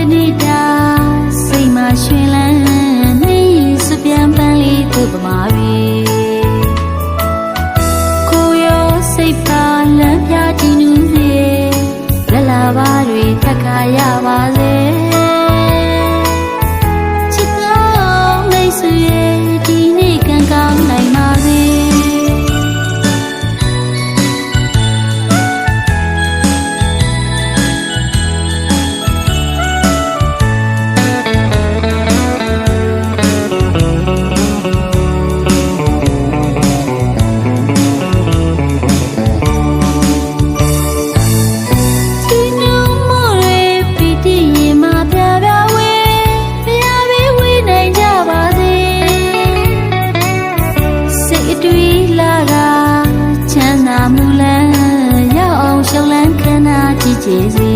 တနေ့တာစိတ်မှာရွှင်လန်းနေစပြန်ပန်းလေးသူ့ပမာရီကိုရောစိတ်ပါလမ်းပြတည်နူးစေလလာပါတွေတက်ခါရပါစေ တာချ